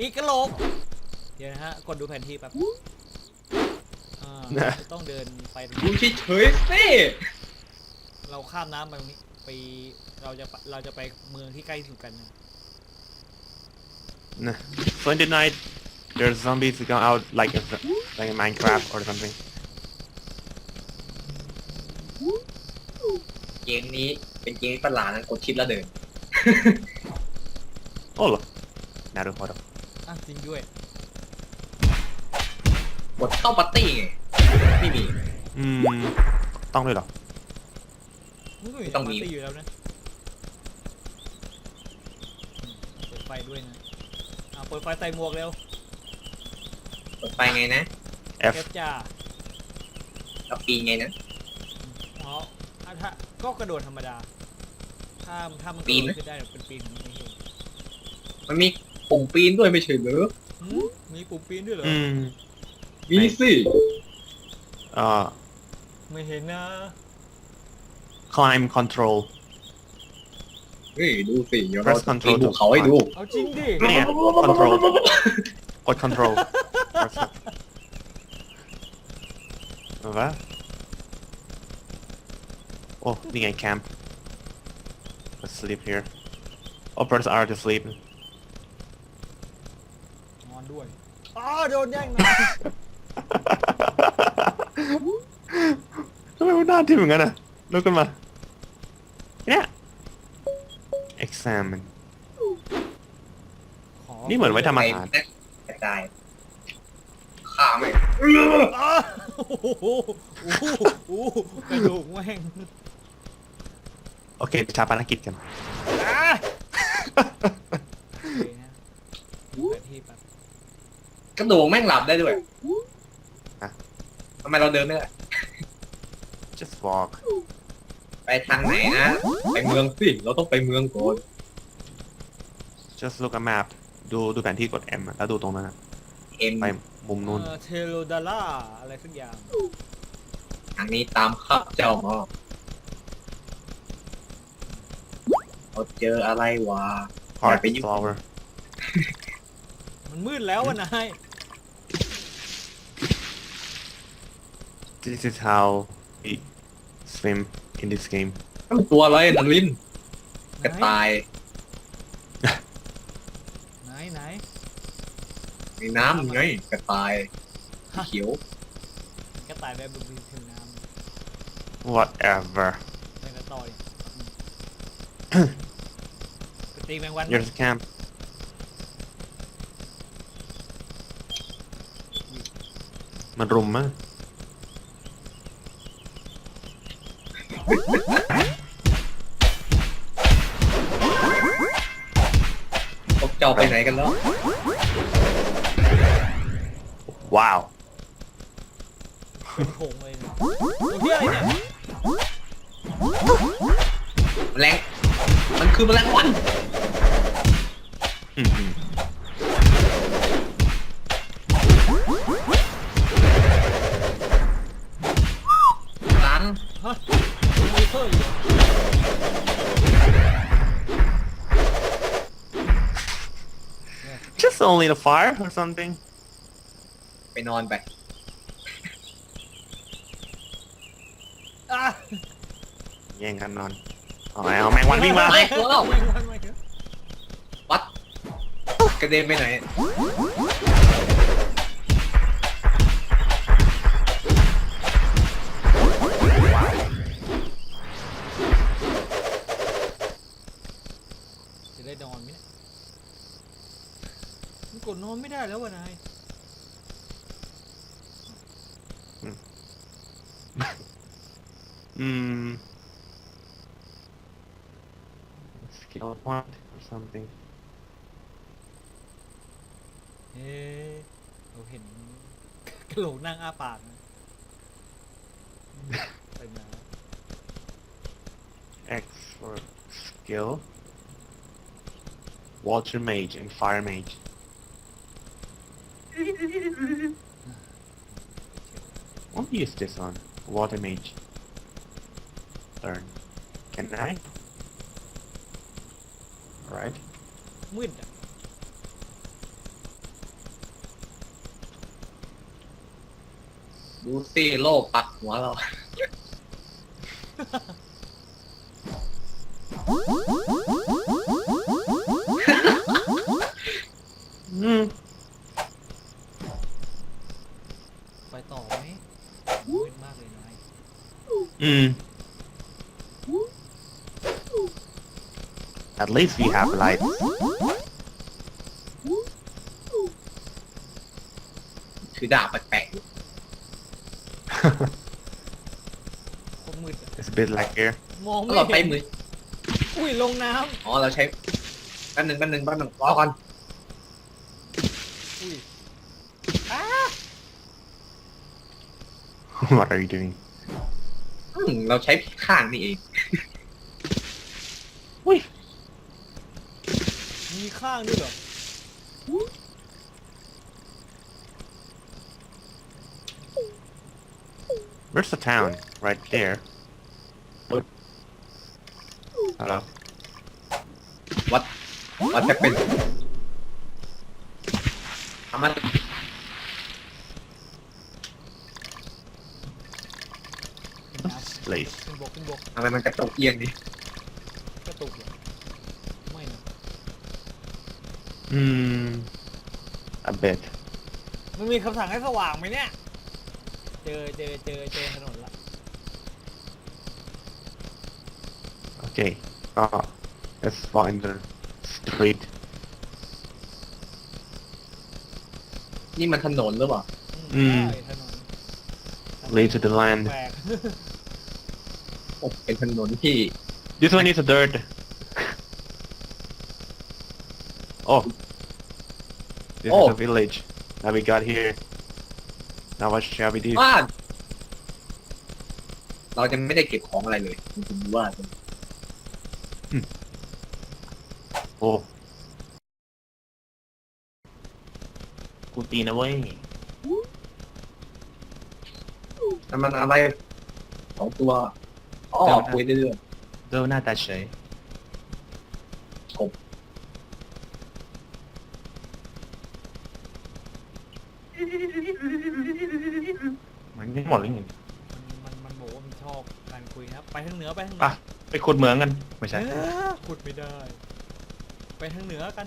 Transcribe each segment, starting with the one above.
อีกกระโหลก เดี๋ยวนะฮะ กดดูแผนที่แป๊บอ่านะจะต้องเดินไปตรงดูนี้เฉยๆสิเราข้ามน้ำไปตรงนี้ ไป เราจะไปเราจะไปเมืองที่ใกล้ที่สุดกันนะ Nah. So in the night, there's zombies who come out like a, like in Minecraft or something. เกมนี้เป็นเกมที่ประหลาดนะกดชิปแล้วเดิน Oh look. Naruhodo. อะจริงด้วยกดเข้าปาร์ตี้ไงไม่มี อืม ต้องด้วยเหรอมันก็มีต้องมี ปาร์ตี้อยู่แล้วนะเปิดไฟด้วยนะอ่าเปิดไฟใส่หมวกเร็วกดไปไงนะ F เอฟจ้าแล้วปีนไงนะ อ๋ออะถ้าก็กระโดดธรรมดา ถ้าถ้ามันกปีระนโดไหม ดขึ้นได้เดี๋ยวเป็นปีนไม่เห็นมันมี ปุ่มปีนด้วยไม่ใช่เหรอหืมมีปุ่มปีนด้วยเหรอ อืม มีสิเอ่อไม่เห็นนะ climb control เฮ้ยดูสิเดี๋ยวเรา Press จะปี control นภูเขาให้ดู เอาจริงดิ เนี่ย control กด control เอาวะโอ้นี่ไง camp let's sleep here oh birds are to sleep นอน ด้วยอ๋อโดนแย่งนะทำไมมันหน้าทิ่มอย่างนั้นอะลุกขึ้นมาเนี่ย examine ขอนี่เหมือนไว้ทำอาหารไปนะกระจายฆ่าไหมอ้าโอ้โหโอ้โหโอ้โหกระดูกแม่งโอเคชาปนกิจกันอะโอเคนะดูแผนที่แป๊บ กระดูกแม่งหลับได้ด้วยอะทำไมเราเดินไม่ได้ just walk ไปทางไหนนะ ไปเมืองสิ เราต้องไปเมืองก่อน just look at map ดูดูแผนที่กด M อะแล้วดูตรงนั้นอะเอ็มไปมุมนู้น เอ่อเทโลดาร่าอะไรสักอย่าง ทางนี้ตามข้าพเจ้ามาเราเจออะไรวะ heart ไปยุ่ง flower มันมืดแล้วอะนาย this is how we swim in this game นั่นมันตัวอะไรนันลินกระต่ายไหนไหนในน้ำไงกระต่ายสีเขียวกระต่ายแบบบนผิวน้ whatever ำไปกันต่อดิไปตีแมงวัน here's the camp มันรุมมาก พวกเจ้าไปไหนกันแล้วว้าวเป็นโขงเลยเนี่ยตัวเฮียอะไรเนี่ยแมลงมันคือแมลงวันอื้อหือ เหรอ just only the fire or something ไปนอนไป อะแย่งกันนอนเอาไงเอาแมงวันวิ่งมาไปตัวเราแมงวันมาเถอะวัดกระเด็นไปไหนจะได้นอนไหมเนี่ย มันกดนอนไม่ได้แล้ววะนายอืม skill point or something เอ๊ะเราเห็น กระโหลกนั่งอ้าปากนะไปมา X for skill water mage and fire mage What is this on? Water mage. Learn. Can I? Alright. With them. low โลกปักหัวเรา What? Least we have light ถือดาบแปลกโคตรมืดอะ It's a bit like here มองๆไม่แล้วเราใช้เห็นมืออุ้ยลงน้อ๋อเราใช้แป๊บหนึ่งแป๊บหนึ่งแป๊บหนึ่งรอก่อนำอุ้ย What are you doing อืมเราใช้ผิดข้างนี่เอง มีข้างด้วยเหรอ Where's the town? Right there. Hello. วัดวัดจะเป็นทำมันเป็นน้ Place. ำขึ้นบกขึ้นบกทำไมมันกระตกเอียงดิกระตุกเหรอไม่นะ Hmm. A bit. มันมีคำสั่งให้สว่างไหมเนี่ย เจอเจอเจอเจอถนนละ Okay. Oh, let's find the street. นี่มันถนนหรือเปล่า อืมอืมได้ถนน Lead to the land. แปลกโอ้เป็นถนนที่ This one is a dirt. oh. This Oh. is a village that we got here. Now what shall we do? บ้านเราจะไม่ได้เก็บของอะไรเลยคุณดูว่า Oh. กูตีนะเว้ยน้ำมันอะไรสองตัวอ๋อเดี๋ยวนะคุยเรื่อยเดินหน้าตาเฉย ๆกบ มั นไม่หมดเลยไงมันมันมันบอกว่ามันชอบการคุยนะครับไปทางเหนือไปทางเหนือะไปขุดเหมืองกันไม่ใช่ เอ้อขุดไม่ได้ ไปทางเหนือกัน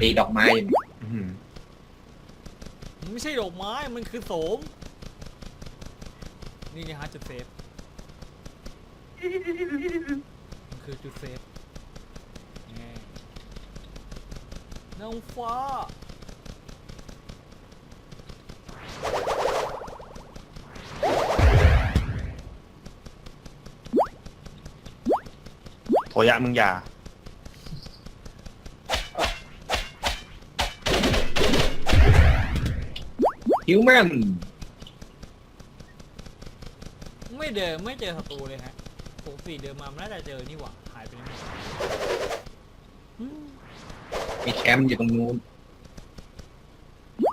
ตีดอกไม้ อื้อหือมันไม่ใช่ดอกไม้มันคือโสม นี่ไงฮะจุดเซฟมันคือจุดเซฟแง่นางฟ้าโถยะมึงอย่าฮิวแมน ไม่เดินไม่เจอศัตรูเลยฮะปกติเดินมามันน่าจะเจอนี่หว่าหายไปไหนหมดอืมมีแคมป์อยู่ตรงนู้น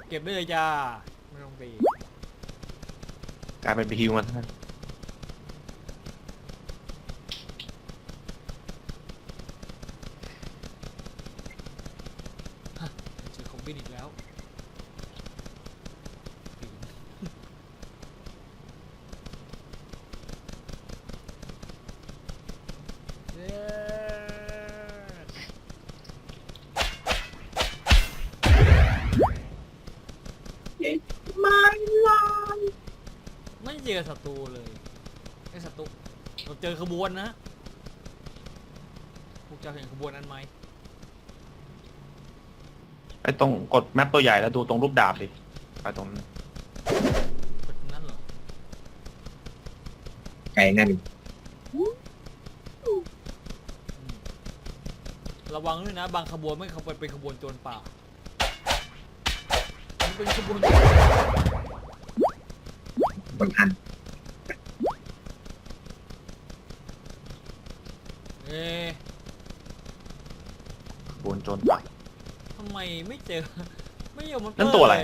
เก็บได้เลยจ้าไม่ต้องตีกลายเป็นไปฮิวมันทั้งนั้น เจอคอมบินอีกแล้วเย้ ไม่ลา ไม่เจ อศัตรูเลยไอ้ศัตรูเราเจอขบวนนะพวกเจ้าเห็นขบวนนั้นไหมไอ้ตรงกดแมปตัวใหญ่แล้วดูตรงรูปดาบดิไปตรงนั้นเป็นนั้นเหรอไก่นั่นอืมระวังด้วยนะ บางขบวนไม่เขาไปเป็นขบวนโจรป่ามันเป็นขบวน บางอันเอ๊ะขบวนโจรป่าทำไมไม่เจอ ไม่ยอมมันนั่นตัวอะไร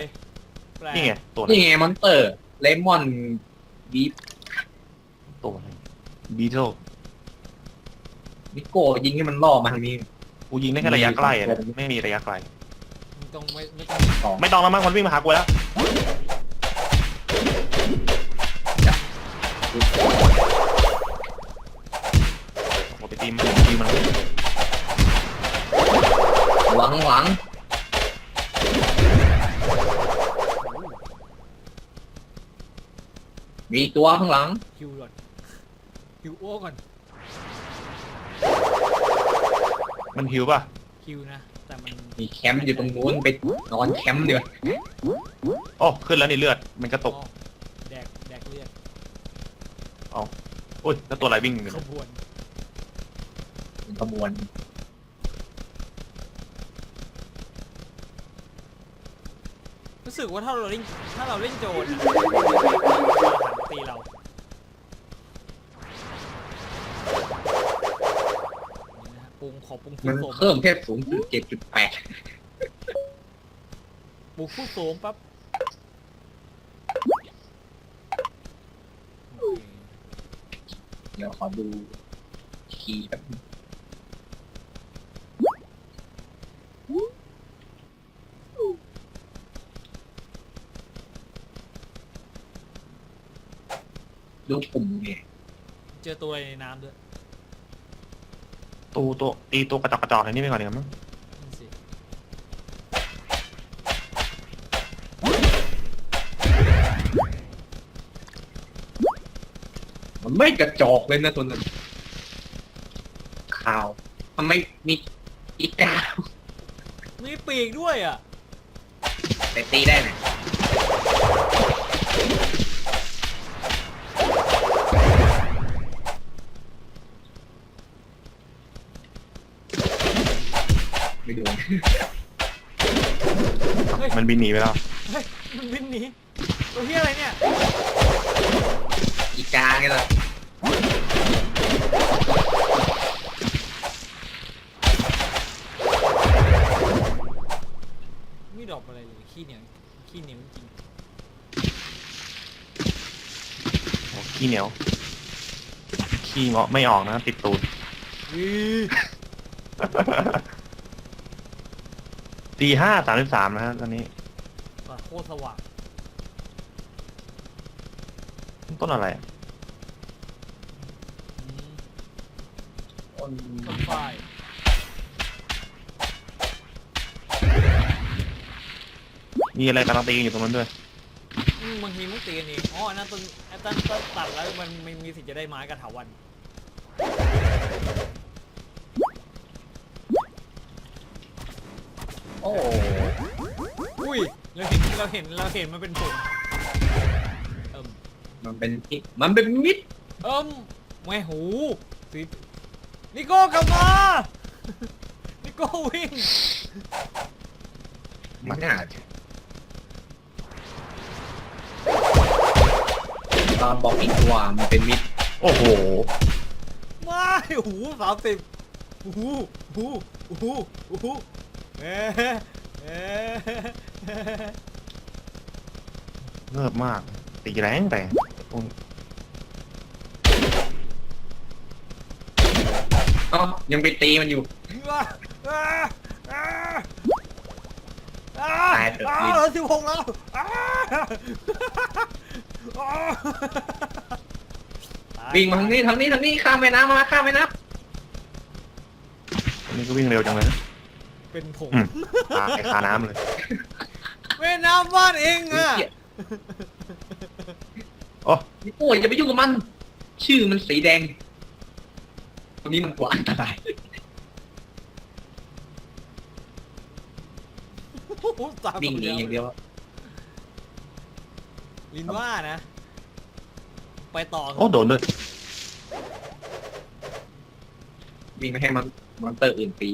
แปลกนี่ไงตัวนี่ไงมอนเตอร์เลมอนบีบตัวอะไรบีโทนิโก้ยิงให้มันล่อมาทางนี้ กูยิงได้แค่ระยะใกล้อะไม่มีระยะไกลมึงต้องไม่ไม่ต้องสอง ไม่ต้องแล้วมั้งมันวิ่งมาหากูแล้ว หลังหลังมีตัวข้างหลัง คิวก่อนคิวโอ้ก่อน มันหิวป่ะ คิวนะ แต่มันมีแคมป์อยู่ตรงนู้นไปนอนแคมป์เดี๋ยวโอ้ขึ้นแล้วนี่เลือด มันกระตกอ๋อแดกแดกเลือดอุ้ย แล้วตัวอะไรวิ่งอยู่ขเนี่ยบวนเป็นขบวน รู้สึกว่าถ้าเราเล่นถ้าเราเล่นโจรตีเรานี่นะฮะปรุงขอปรุงมัผู้นโสมเพิ่มแค่ศูนย์จุดเจ็ดจุดแปดปรุงผู้โสมปั๊บโอเคเดี๋ยวขอดูคีย์แบบ ดูปุ่มเนี่ยเจอตัวอะไรในน้ำด้วยตัวตัวตีตัวกระจอกกระจอกอะไรนี่ไปก่อนดีกว่ามั้งนั่นสิมันไม่กระจอกเลยนะตัวนั้นข่าวมันไม่มีอีกามีปีกด้วยอะแต่ตีได้ไห มไม่โดนมันบินหนีไปแล้ว เฮ้ยมันบินหนีตัวเฮียอะไรเนี่ย อีกาไงล่ะไม่ดรอกอะไรเลยขี้เหนียวขี้เหนียวจริงโอ้ขี้เหนียว ขี้เงาะไม่ออกนะ ติดตูดวิ ตีห้าสามสิบสามนะฮะตอนนี้สัตว์โคตรสว่างต้นอะไรอะอืมต้นต้นฝ้ายมีอะไรกำลังตีกันอยู่ตรงนั้นด้วย อืมบางทีมึงตีกันเองอ๋ออันนั้นต้นไอ้ต้นต้นตัดแล้วมันไม่มีสิทธิ์จะได้ไม้กระถาวัน โอ้อุ้ยเราเห็นเราเห็นเราเห็นมันเป็นผงเอิ่มมันเป็นที่มันเป็นมิดเอิ่มไม่หูสีนิโก้กลับมานิโก้วิ่งมันน่าจะตอนบอกอีกว่ามันเป็นมิดโอ้โหไม่หูสามสิบหูหูหูหู เอ๊ะเอ๊ะเงิบมาก ตีแรงแต่เอ้ายังไปตีมันอยู่ว้าอ้าอ้าอ้าตายเถอะ อ้าลิ้นเหลือสิบหกแล้วอ้าอ้าตยวิ่งมาทางนี้ทางนี้ทางนี้ข้ามแม่น้ำมาข้ามแม่น้อันนี้ก็วิ่งเร็วจังเลยนะ เป็นผงอืม ตายคาน้ำเลย แม่น้ำบ้านเองำอะเหี้ยโอ้นี่โอ้ยอย่าไปยุ่งกับมัน ชื่อมันสีแดงตัวนี้มันกว่าอันตรายตามวิ่งหนีอย่างเดียว ลินว่านะ ไปต่อโอ้โดนด้วยวิ่งไม่ให้มันมอนเตอร์อื่นตี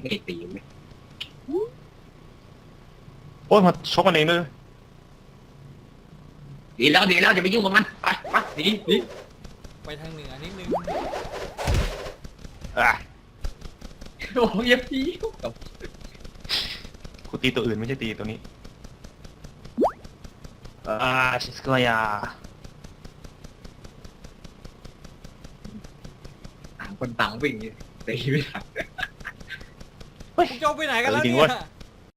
ไม่ได้ตีไหมโอ้ยมาชกมันเองด้วยดีแล้วดีแล้วจะไปยุ่งกับมันไปไปหนีหนีไปทางเหนือนิดนึงโอ้ยอย่าพี่กูตีตัวอื่นไม่ใช่ตีตัวนี้อ่าชิสกายาต่างคนต่างวิ่งตีไม่ทัน พวกเจ้าไปไหนกันแล้วจริงเนี่เว้ย ย